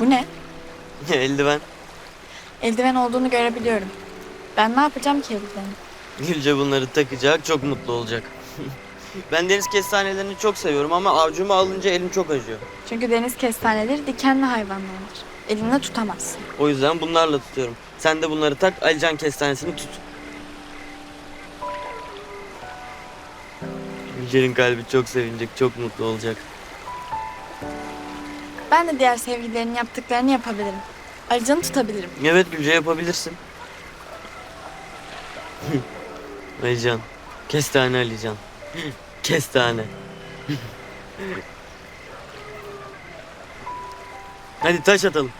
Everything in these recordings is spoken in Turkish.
Bu ne? Eldiven. Eldiven olduğunu görebiliyorum. Ben ne yapacağım ki eldiveni? Gülce bunları takacak, çok mutlu olacak. ben deniz kestanelerini çok seviyorum ama avcuma alınca elim çok acıyor. Çünkü deniz kestaneleri dikenli hayvanlardır. Elinde tutamazsın. O yüzden bunlarla tutuyorum. Sen de bunları tak, Alican kestanesini tut. Gülce'nin kalbi çok sevinecek, çok mutlu olacak. Ben de diğer sevgililerin yaptıklarını yapabilirim. Alican'ı tutabilirim. Evet Gülce yapabilirsin. Alican. Kestane Alican. Kestane. Hadi taş atalım.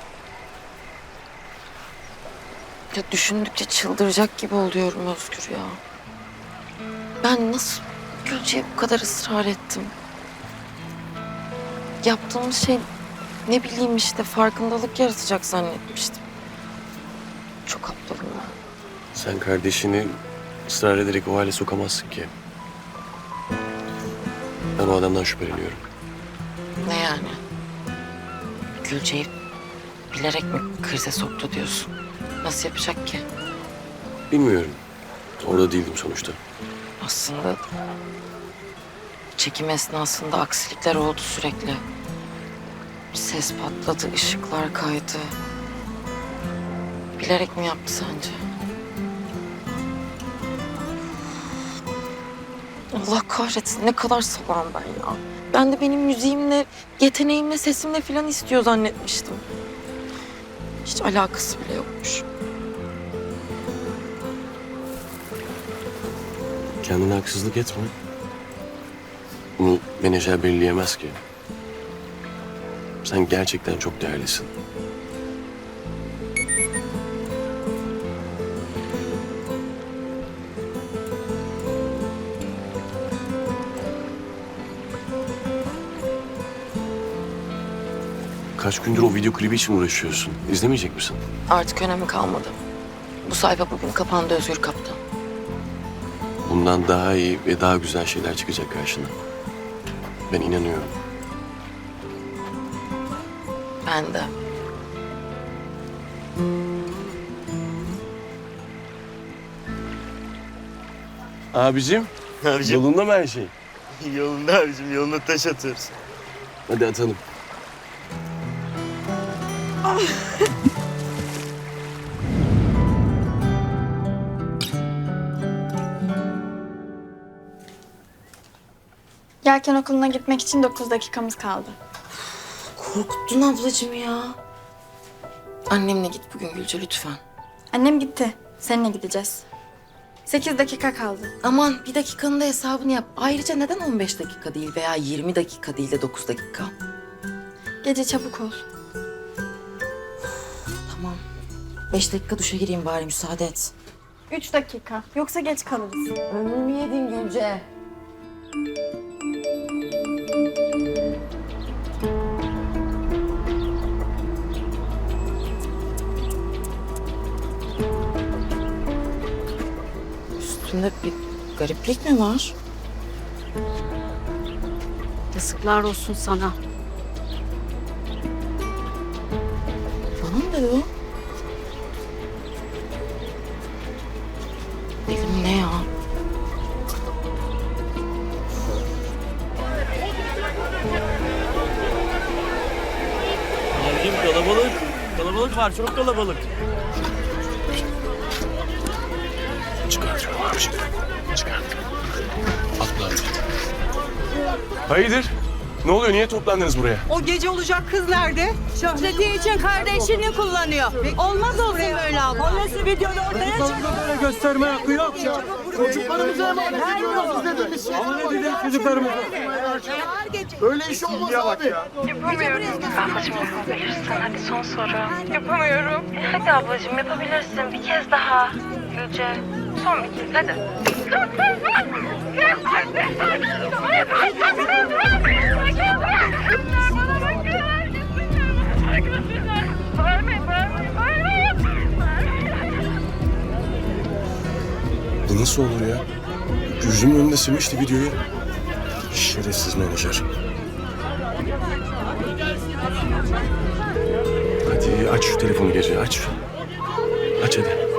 Ya düşündükçe çıldıracak gibi oluyorum Özgür ya. Ben nasıl Gülce'ye bu kadar ısrar ettim? Yaptığımız şey ne bileyim işte farkındalık yaratacak zannetmiştim. Çok aptalım ben. Sen kardeşini ısrar ederek o hale sokamazsın ki. Ben o adamdan şüpheleniyorum. Ne yani? Gülce'yi bilerek mi krize soktu diyorsun? Nasıl yapacak ki? Bilmiyorum. Orada değildim sonuçta. Aslında çekim esnasında aksilikler oldu sürekli. Ses patladı, ışıklar kaydı. Bilerek mi yaptı sence? Allah kahretsin ne kadar salağım ben ya. Ben de benim müziğimle, yeteneğimle, sesimle falan istiyor zannetmiştim. Hiç alakası bile yokmuş. Kendine haksızlık etme. Bunu menajer belirleyemez ki. Sen gerçekten çok değerlisin. Kaç gündür o video klibi için uğraşıyorsun. İzlemeyecek misin? Artık önemi kalmadı. Bu sayfa bugün kapandı Özgür Kaptan. Bundan daha iyi ve daha güzel şeyler çıkacak karşına. Ben inanıyorum. Ben de. Abicim, Abicim yolunda mı her şey? yolunda abicim yoluna taş atıyoruz. Hadi atalım. Yelken okuluna gitmek için 9 dakikamız kaldı. Korkuttun ablacığım ya. Annemle git bugün Gülce lütfen. Annem gitti. Seninle gideceğiz. 8 dakika kaldı. Aman bir dakikanın da hesabını yap. Ayrıca neden 15 dakika değil veya 20 dakika değil de 9 dakika? Gece çabuk ol. Tamam. 5 dakika duşa gireyim bari müsaade et. 3 dakika. Yoksa geç kalırız. Ömrümü yedin Gülce. Üstünde bir gariplik mi var? Yazıklar olsun sana. Bana mı dedi o? Ne ya? Abicim kalabalık. Kalabalık var, çok kalabalık. Çıkartıyorum abicim. Çıkart. Atla hadi. Hayırdır? Ne oluyor? Niye toplandınız buraya? O gece olacak kız nerede? Şöhreti için kardeşini kullanıyor. Olmaz olsun böyle abla. O nasıl videoda ortaya çıkıyor? Böyle gösterme hakkı yok. Çocuklarımıza emanet ediyoruz biz dediğimiz şey. Ama ne dedik çocuklarımıza? Böyle iş olmaz abi. Ablacığım yapabilirsin. Hadi son soru. Yapamıyorum. Hadi ablacığım yapabilirsin. Bir kez daha. Gülce. Son bir kez hadi. Bu nasıl olur ya? Gözümün önünde silmişti videoyu. Şerefsiz menajer. Hadi aç şu telefonu gece aç. Aç hadi.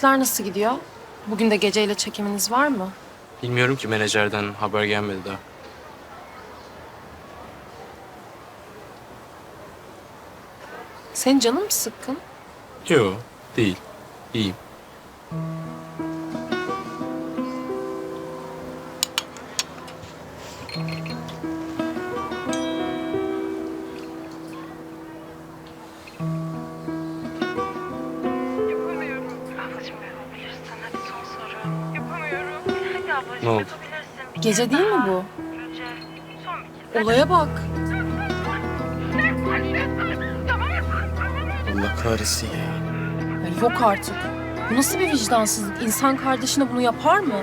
İşler nasıl gidiyor? Bugün de geceyle çekiminiz var mı? Bilmiyorum ki menajerden haber gelmedi daha. Senin canın mı sıkkın? Yo, değil. İyiyim. Ne oldu? Gece değil mi bu? Olaya bak. Allah kahretsin ya. Ya yok artık. Bu nasıl bir vicdansızlık? İnsan kardeşine bunu yapar mı?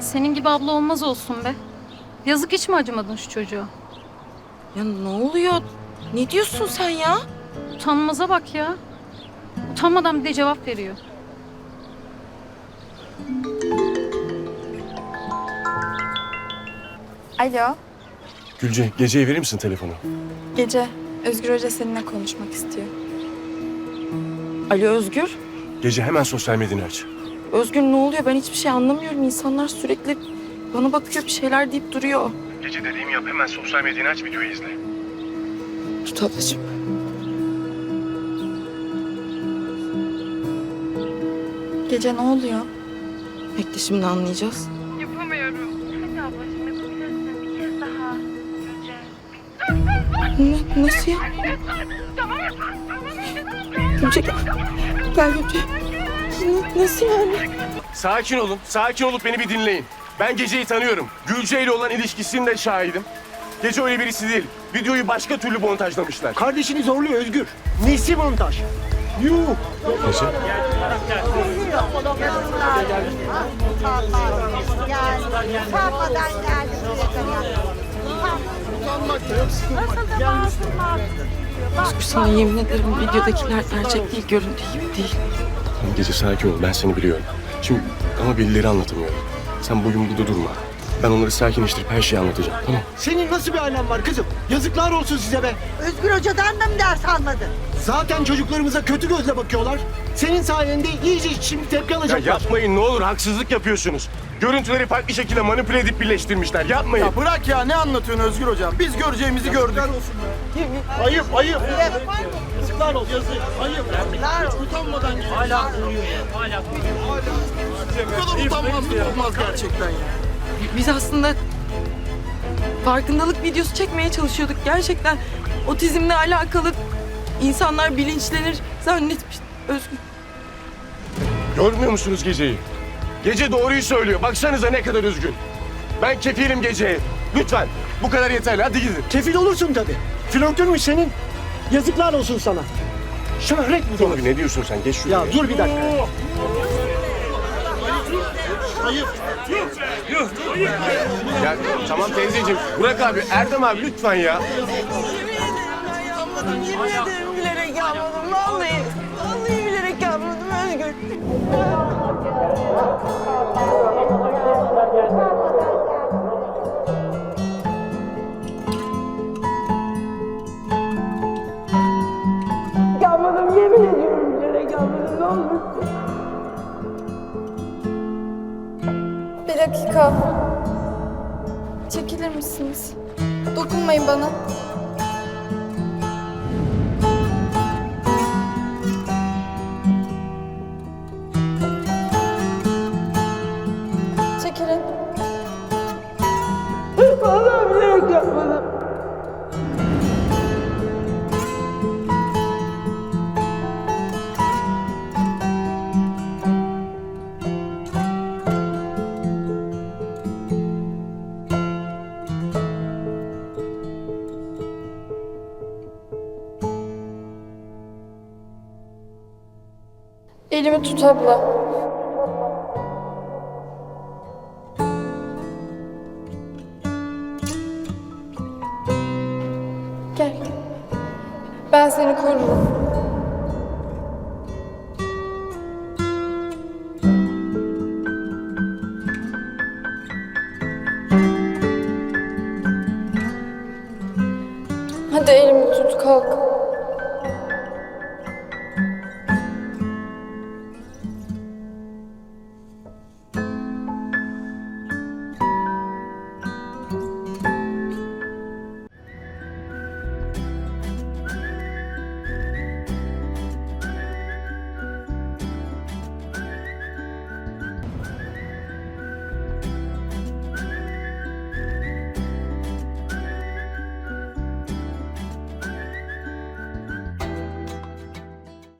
Senin gibi abla olmaz olsun be. Yazık hiç mi acımadın şu çocuğa? Ya ne oluyor? Ne diyorsun sen ya? Utanmaza bak ya. Utanmadan bir de cevap veriyor. Alo, Gülce geceye verir misin telefonu? gece. Özgür Hoca seninle konuşmak istiyor. Ali Özgür. Gece hemen sosyal medyanı aç. Özgür ne oluyor? Ben hiçbir şey anlamıyorum. İnsanlar sürekli bana bakıyor bir şeyler deyip duruyor. Gece dediğimi yap hemen sosyal medyanı aç videoyu izle. Tut ablacığım. Gece ne oluyor? Bekle şimdi anlayacağız. Yapamıyorum. Hadi ablacığım yapabilirsin. Bir kez daha. Gülce. Ne, nasıl ya? Gülce gel. Gel Gülce. Ne- Nasıl yani? Sakin olun. Sakin olup beni bir dinleyin. Ben Gece'yi tanıyorum. Gülce ile olan ilişkisinin de şahidim. Gece öyle birisi değil. Videoyu başka türlü montajlamışlar. Kardeşini zorluyor Özgür. Nesi montaj? Yuh. Gece. Özgür sana yemin ederim videodakiler gerçek değil, göründüğü gibi değil. Gece sakin ol ben seni biliyorum. Şimdi ama birileri anlatamıyorum. Sen bugün burada durma. Ben onları sakinleştirip her şeyi anlatacağım tamam Senin nasıl bir ailen var kızım? Yazıklar olsun size be. Özgür Hoca'dan da mı ders almadın? Zaten çocuklarımıza kötü gözle bakıyorlar. Senin sayende iyice şimdi tepki Ya alacaklar. yapmayın ne olur haksızlık yapıyorsunuz. Görüntüleri farklı şekilde manipüle edip birleştirmişler. Yapmayın. Ya bırak ya ne anlatıyorsun Özgür Hocam? Biz göreceğimizi gördük. Ayıp ayıp. Yazıklar olsun. Yazık. Ayıp. Hiç utanmadan geliyor. Hala Hala Bu kadar utanmazlık olmaz gerçekten ya. Biz aslında farkındalık videosu çekmeye çalışıyorduk. Gerçekten otizmle alakalı insanlar bilinçlenir zannetmiş. Özgür. Görmüyor musunuz Gece'yi? Gece doğruyu söylüyor. Baksanıza ne kadar üzgün. Ben kefilim Gece'ye. Lütfen. Bu kadar yeterli. Hadi gidin. Kefil olursun tabii. Flörtünmüş senin. Yazıklar olsun sana. Şöhret bu Abi ne diyorsun sen? Geç şuraya. Ya dur bir dakika. Ayıp. Ya tamam teyzeciğim. Burak abi, Erdem abi lütfen ya. Yapmadım, yemin ederim bilerek yapmadım. Vallahi, vallahi bilerek yapmadım Özgür. Dakika. Çekilir misiniz? Dokunmayın bana. Elimi tut abla. Gel. Ben seni korurum. Hadi elimi tut kalk.